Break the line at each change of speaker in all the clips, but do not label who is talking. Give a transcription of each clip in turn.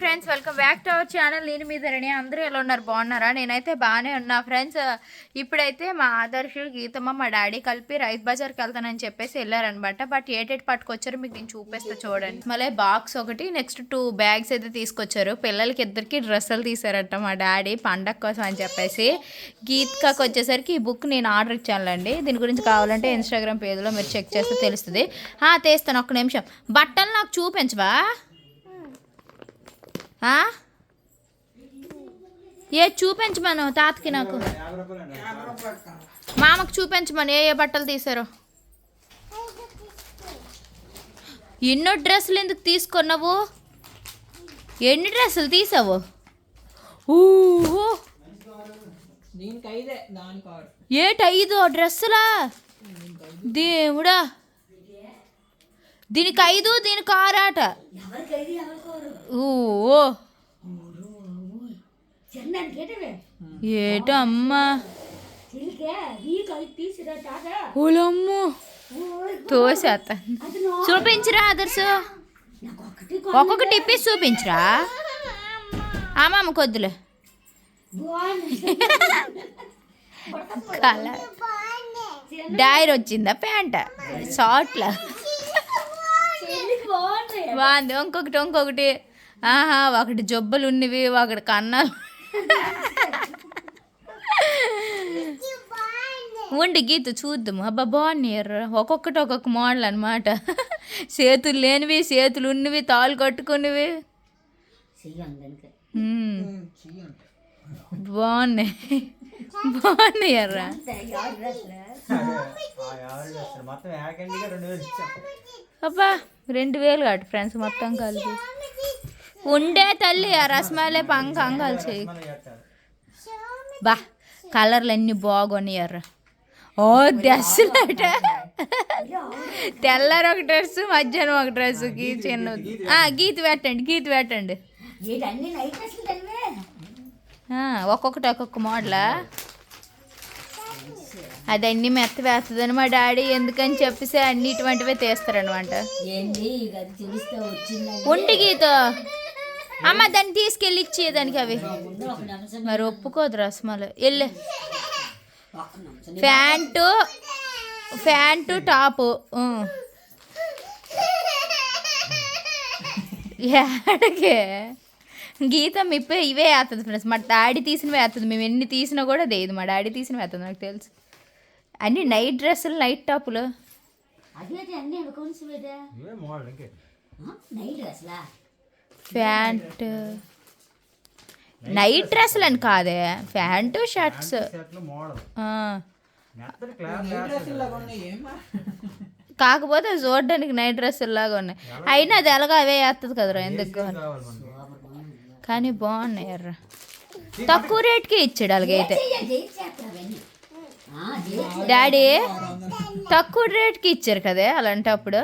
Friends welcome back to our channel. నేను మీ ధరణి. అందరూ ఎలా ఉన్నారు? బాగున్నారా? నేనైతే బాగానే ఉన్నా ఫ్రెండ్స్. ఇప్పుడైతే మా ఆదర్శ్ గీతమ్మ మా డాడీ కలిపి రైతు బజార్కి వెళ్తానని చెప్పేసి వెళ్ళారనమాట. బట్ ఏటేటి పట్టుకొచ్చారు మీకు నేను చూపిస్తా చూడండి. మళ్ళీ బాక్స్ ఒకటి నెక్స్ట్ టూ బ్యాగ్స్ అయితే తీసుకొచ్చారు. పిల్లలకి ఇద్దరికి డ్రెస్సులు తీసారట మా డాడీ పండగ కోసం అని చెప్పేసి. గీత్కాకి వచ్చేసరికి ఈ బుక్ నేను ఆర్డర్ ఇచ్చానులేండి. దీని గురించి కావాలంటే ఇన్స్టాగ్రామ్ పేజ్లో మీరు చెక్ చేస్తే తెలుస్తుంది. తీస్తాను ఒక్క నిమిషం. బట్టలు నాకు చూపించవా? ఏ చూపించమను తాతకి నాకు. మామకు చూపించమను ఏ ఏ బట్టలు తీసారో. ఎన్నో డ్రెస్సులు ఎందుకు తీసుకున్నావు? ఎన్ని డ్రెస్సులు తీసావు? ఊహో.
ఐదు
డ్రెస్సులా? దేవుడా. దీనికి ఐదు దీనికి ఆరాట ఓ. ఏటో అమ్మా ఓలమ్మో. తోసేత చూపించరా అదర్సు ఒక్కొక్కటి ఇప్పేసి చూపించరా. అమ్మమ్మ కొద్దులే. కలర్. డైర్ వచ్చిందా ప్యాంట? షార్ట్లా? బాగుంది ఇంకొకటి ఇంకొకటి. ఆహా ఒకటి జబ్బలు ఉన్నవి ఒకటి కన్నాలు. ఉండి గీత చూద్దాము. అబ్బా బాగున్నాయి ఎర్ర ఒక్కొక్కటి ఒక్కొక్క మోడల్ అనమాట చేతులు లేనివి చేతులు ఉన్నవి తాళ్ళు కట్టుకునేవి ఉమ్. బాగున్నాయి. బాగున్నాయి ఎర్ర అబ్బా రెండు వేలు కాదు ఫ్రెండ్స్ మొత్తం కలిపి. ఉండే తల్లి ఆ రసమాలే పంక అంగాలు బా కలర్లు అన్నీ బాగున్నాయి ఎర్ర ఓ డ్రెస్సులట తెల్లారు ఒక డ్రెస్ మధ్యాహ్నం ఒక డ్రెస్ గీ చిన్న గీత పెట్టండి గీత పెట్టండి. ఒక్కొక్కటి ఒక్కొక్క మోడలా? అది అన్ని మెత్త వేస్తుందని మా డాడీ ఎందుకని చెప్పేసి అన్ని ఇటువంటివే తీస్తారనమాట ఉంటి గీత. అమ్మ దాన్ని తీసుకెళ్ళి ఇచ్చేదానికి అవి. మరి ఒప్పుకోదు రసమాలు. వెళ్ళే ప్యాంటు ప్యాంటు టాపు. ఏడకే గీత మిప్పే ఇవే వేస్తుంది ఫ్రెండ్స్ మా డాడీ తీసినవే వేస్తుంది మేము ఎన్ని తీసినా కూడా లేదు మా డాడీ తీసినవి వేస్తుంది నాకు తెలుసు. అన్ని నైట్ డ్రెస్సులు నైట్ టాపులు ప్యాంటు నైట్ డ్రెస్సులు అని కాదే. ప్యాంటు షర్ట్స్ కాకపోతే చూడడానికి నైట్ డ్రెస్సులు లాగా ఉన్నాయి. అయినా అది ఎలాగో అవే వేస్తుంది కదరా ఎందుకు? కానీ బాగున్నాయి ఎర్ర. తక్కువ రేట్కి ఇచ్చాడు అలాగైతే. డాడీ తక్కువ రేట్కి ఇచ్చారు కదే అలాంటప్పుడు.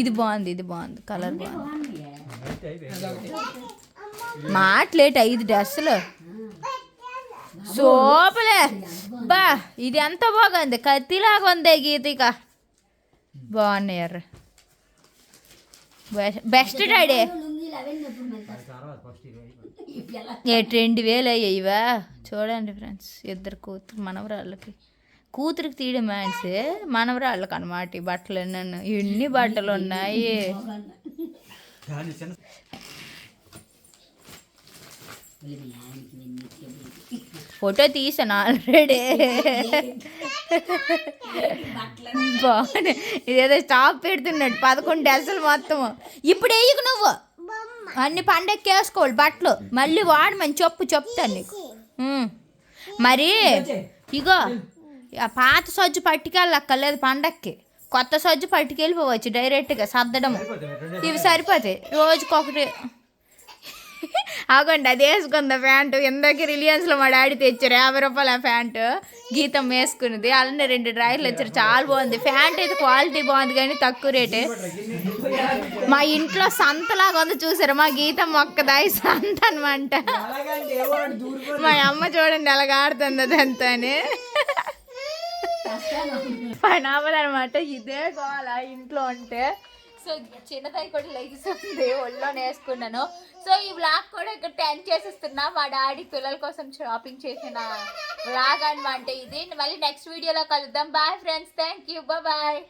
ఇది బాగుంది ఇది బాగుంది కలర్ బాగుంది. మాట్లేట్ ఐదు డ్రెస్సులు. సూపలే. బా ఇది ఎంత బాగుంది? కత్తిలాగా ఉంది గీతిక. బాగున్నాయి ఎర్ర బెస్ట్ డాడీ
లుంగీలు అవన్నీ ఎప్పుడు మెత్తారు
అది తర్వాత ఫస్ట్ ఇది అయిపోయింది.
ఇప్పుడు ఎలా
ఏ రెండు వేలు అయ్యాయివా చూడండి ఫ్రెండ్స్ ఇద్దరు కూతురు మనవరాళ్ళకి. కూతురికి తీయడం మ్యాన్స్ మనవరాళ్ళకి అనమాట ఈ బట్టలు నన్ను. ఎన్ని బట్టలు ఉన్నాయి? ఫోటో తీసాను ఆల్రెడీ. బాగుంది. ఇదేదో స్టాప్ పెడుతున్నాడు. పదకొండు డ్రెస్సులు మొత్తం. ఇప్పుడు వేయకు నువ్వు. అన్ని పండగకి వేసుకోవాలి బట్టలు. మళ్ళీ వాడమని చెప్పు చెప్తాను నీకు. మరి ఇగో పాత సజ్జు పట్టుకెళ్ళక్కర్లేదు పండక్కి. కొత్త సజ్జు పట్టుకెళ్ళిపోవచ్చు డైరెక్ట్గా సర్దడం ఇవి సరిపోతాయి. రోజుకొకటి. ఆగండి అది వేసుకుందా ప్యాంటు. ఇందాక రిలయన్స్లో మా డాడీ తెచ్చారు యాభై రూపాయల ప్యాంటు. గీతం వేసుకున్నది. అలానే రెండు డ్రాయర్లు వచ్చారు. చాలా బాగుంది. ప్యాంట్ అయితే క్వాలిటీ బాగుంది కానీ తక్కువ రేటే. మా ఇంట్లో సంతలాగా ఉంది చూసారు? మా గీతం మొక్కదాయి సంత అనమాట మా అమ్మ చూడండి ఎలాగ ఆడుతుంది అదంతా అని. పని అనమాట ఇదే కావాలా ఇంట్లో ఉంటే. సో చిన్నదాయి కూడా లెగిస్తుంది ఒళ్ళో వేసుకున్నాను. సో ఈ బ్లాగ్ కూడా ఇక్కడ టెన్ చేసేస్తున్నా. మా డాడీ పిల్లల కోసం షాపింగ్ చేసిన బ్లాగ్ అనమాట ఇది. మళ్ళీ నెక్స్ట్ వీడియోలో కలుద్దాం. Bye friends thank you bye